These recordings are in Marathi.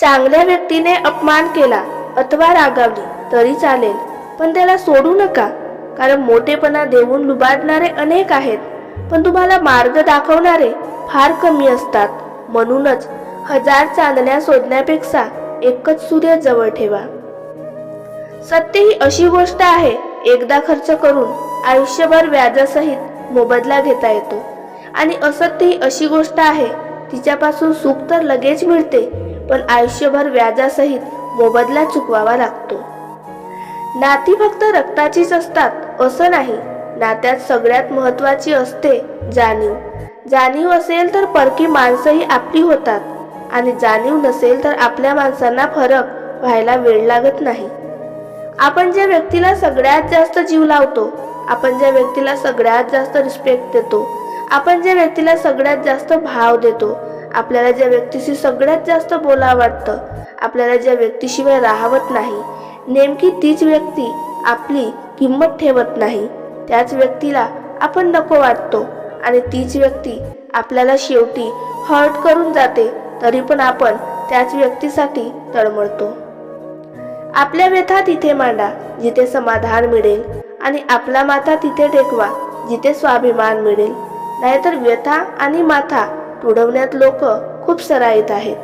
चांगल्या व्यक्तीने अपमान केला अथवा रागावली तरी चालेल. पण त्याला सोडू नका. कारण मोठेपणा देऊन लुबाडणारे अनेक आहेत. पण तुम्हाला मार्ग दाखवणारे फार कमी असतात. म्हणूनच हजार चांदण्या शोधण्यापेक्षा एकच सूर्य जवळ ठेवा. सत्य ही अशी गोष्ट आहे एकदा खर्च करून आयुष्यभर व्याजासहित मोबदला घेता येतो. आणि असत्य ही अशी गोष्ट आहे तिच्यापासून सुख तर लगेच मिळते पण आयुष्यभर व्याजासहित मोबदला चुकवावा लागतो. नाती फक्त रक्ताचीच असतात असं नाही. नात्यात सगळ्यात महत्वाची असते जाणीव. जाणीव असेल तर परकी माणसंही आपली होतात आणि जाणीव नसेल तर आपल्या माणसांना फरक व्हायला वेळ लागत नाही. आपण ज्या व्यक्तीला सगळ्यात जास्त जीव लावतो आपण ज्या व्यक्तीला सगळ्यात जास्त रिस्पेक्ट देतो आपण ज्या व्यक्तीला सगळ्यात जास्त भाव देतो आपल्याला ज्या व्यक्तीशी सगळ्यात जास्त बोला वाटतं आपल्याला ज्या व्यक्तीशिवाय राहावत नाही नेमकी तीच व्यक्ती आपली किंमत ठेवत नाही. त्याच व्यक्तीला आपण नको वाटतो आणि तीच व्यक्ती आपल्याला शेवटी हर्ट करून जाते तरी पण आपण त्याच व्यक्तीसाठी तळमळतो. आपल्या व्यथा तिथे मांडा जिथे समाधान मिळेल आणि आपला माथा तिथे टेकवा जिथे स्वाभिमान मिळेल. नाहीतर व्यथा आणि माथा तुडवण्यात लोक खूप सराईत आहेत.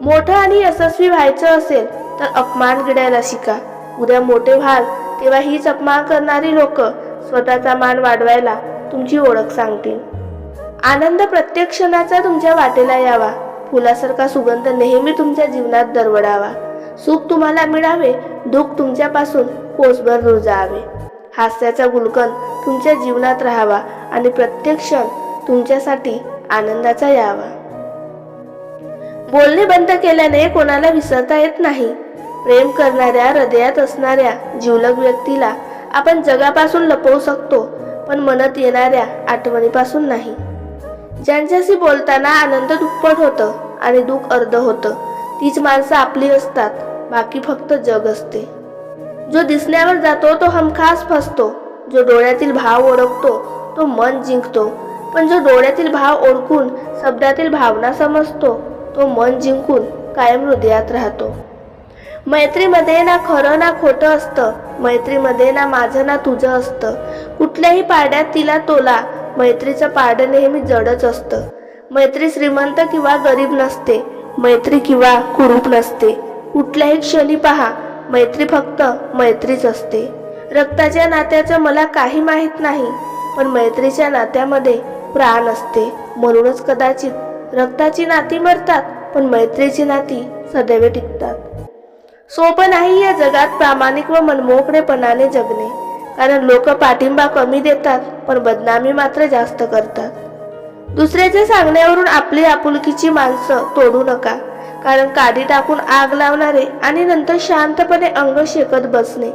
मोठं आणि यशस्वी व्हायचं असेल तर अपमान गिडायला शिका. उद्या मोठे व्हाल तेव्हा हीच अपमान करणारी लोक स्वतःचा मान वाढवायला तुमची ओळख सांगतील. आनंद प्रत्येक क्षणाचा तुमच्या वाटेला यावा. फुलासारखा सुगंध नेहमी तुमच्या जीवनात दरवडावा. सुख तुम्हाला मिळावे दुःख तुमच्यापासून कोसभर दूर जावे हास्याचा गुलकंद तुमच्या जीवनात राहावा आणि प्रत्येक क्षण तुमच्यासाठी आनंदाचा यावा. बोलणे बंद केल्याने कोणाला विसरता येत नाही. प्रेम करणाऱ्या हृदयात असणाऱ्या जिवलग व्यक्तीला आपण जगापासून लपवू शकतो पण मनात येणाऱ्या आठवणीपासून नाही. ज्यांच्याशी बोलताना आनंद दुप्पट होतं आणि दुःख अर्ध होतं तीच माणसं आपली असतात बाकी फक्त जग असते. जो दिसण्यावर जातो तो हमखास फसतो. जो डोळ्यातील भाव ओळखतो तो मन जिंकतो. पण जो डोळ्यातील भाव ओळखून शब्दातील भावना समजतो तो मन जिंकून कायम हृदयात राहतो. मैत्रीमध्ये ना खरं ना खोटं असतं मैत्रीमध्ये ना माझं ना तुझं असतं. कुठल्याही पाड्यात तिला तोला मैत्रीचं पाडं नेहमी जडच असतं. मैत्री श्रीमंत किंवा गरीब नसते मैत्री किंवा कुरूप नसते. कुठल्याही क्षणी पहा मैत्री फक्त मैत्रीच असते. रक्ताच्या नात्याचं मला काही माहीत नाही पण मैत्रीच्या नात्यामध्ये प्राण असते. म्हणूनच कदाचित रक्ताची नाती मरतात पण मैत्रीची नाती सदैव टिकतात. सोपं नाही या जगात प्रामाणिक व मनमोकळेपणाने जगणे. कारण लोक पाठिंबा कमी देतात पण बदनामी मात्र जास्त करतात. दुसऱ्याच्या सांगण्यावरून आपली आपुलकीची माणसं तोडू नका. कारण काडी टाकून आग लावणारे आणि नंतर शांतपणे अंग शेकत बसणे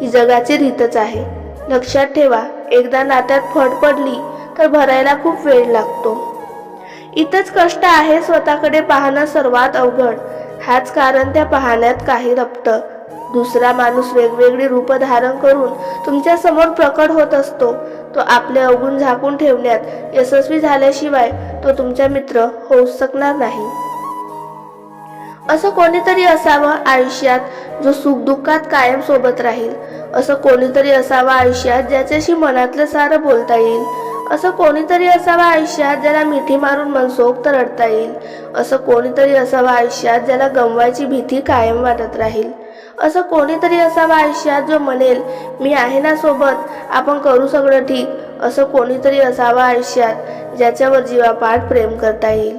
ही जगाची रीतच आहे. लक्षात ठेवा एकदा नात्यात फट पडली तर भरायला खूप वेळ लागतो. इथंच कष्ट आहे स्वतःकडे पाहणं सर्वात अवघड. हाच कारण त्या पाहण्यात काही रपतं. दुसरा माणूस वेगवेगळी रूप धारण करून तुमच्यासमोर प्रकट होत असतो. तो आपले अवगुण झाकून ठेवण्यात यशस्वी झाल्याशिवाय तो तुमचा मित्र होऊ शकणार नाही. असं कोणीतरी असावं आयुष्यात जो सुखदुःखात कायम सोबत राहील. असं कोणीतरी असावं आयुष्यात ज्याच्याशी मनातलं सारं बोलता येईल. असं कोणीतरी असावं आयुष्यात ज्याला मिठी मारून मनसोक्त रडता येईल. असं कोणीतरी असावं आयुष्यात ज्याला गमवायची भीती कायम वाटत राहील. असं कोणीतरी असावं आयुष्यात जो म्हणेल मी आहे ना सोबत आपण करू सगळं ठीक. असं कोणीतरी असावं आयुष्यात ज्याच्यावर जीवापाठ प्रेम करता येईल.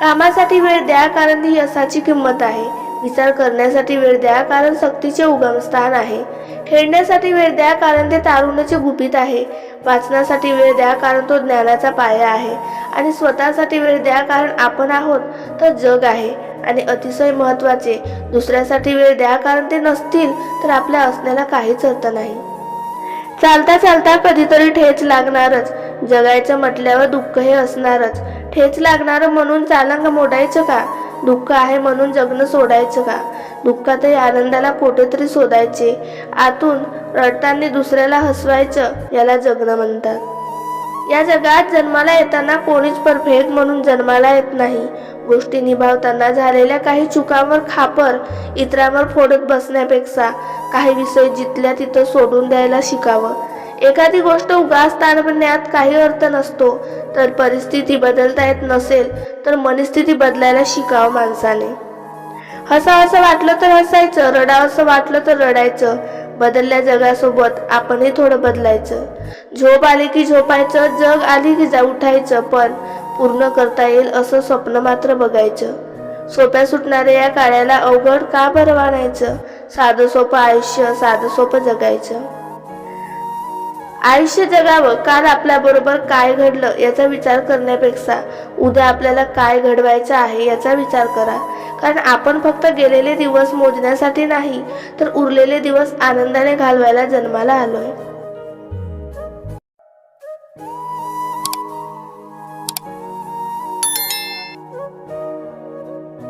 कामासाठी वेळ द्या कारण ती यशाची किंमत आहे. विचार करण्यासाठी वेळ द्या कारण सक्तीचे उगमस्थान आहे. खेळण्यासाठी वेळ द्या कारण ते तारुण्याचे गुपित आहे. वाचनासाठी वेळ द्या कारण तो ज्ञानाचा पाया आहे. आणि स्वतःसाठी वेळ द्या कारण आपण आहोत तर जग आहे. आणि अतिशय महत्त्वाचे दुसऱ्यासाठी वेळ द्या कारण ते नसतील तर आपल्या असण्याला काहीच अर्थ नाही. चालता चालता कधीतरी ठेच लागणारच. जगायचं म्हटल्यावर दुःख हे असणारच. ठेच लागणारं म्हणून चालंग मोडायचं का? दुःख आहे म्हणून जगणं सोडायचं का? दुःखातही आनंदाला कुठेतरी शोधायचे आतून रडताना दुसऱ्याला हसवायचं याला जगणं म्हणतात. या जगात जन्माला येताना कोणीच परफेक्ट म्हणून जन्माला येत नाही. गोष्टी निभावताना झालेल्या काही चुकांवर खापर इतरांवर फोडत बसण्यापेक्षा काही विषय जिथल्या तिथं सोडून द्यायला शिकावं. एखादी गोष्ट उगाच ताणण्यात काही अर्थ नसतो. तर परिस्थिती बदलता येत नसेल तर मनस्थिती बदलायला शिकावं माणसाने. हसावंसं वाटलं तर हसायचं रडावंसं वाटलं तर रडायचं. बदलल्या जगासोबत आपणही थोडं बदलायचं. झोप आली की झोपायचं जग आली की जा उठायचं पण पूर्ण करता येईल असं स्वप्न मात्र बघायचं. सोप्या सुटणाऱ्या या काळ्याला अवघड का बरं वाणायचं साधं सोपं आयुष्य साधं सोपं जगायचं. आयुष्य जगावं काल आपल्याबरोबर काय घडलं याचा विचार करण्यापेक्षा उद्या आपल्याला काय घडवायचं आहे याचा विचार करा. कारण आपण फक्त गेलेले दिवस मोजण्यासाठी नाही तर उरलेले दिवस आनंदाने घालवायला जन्माला आलोय.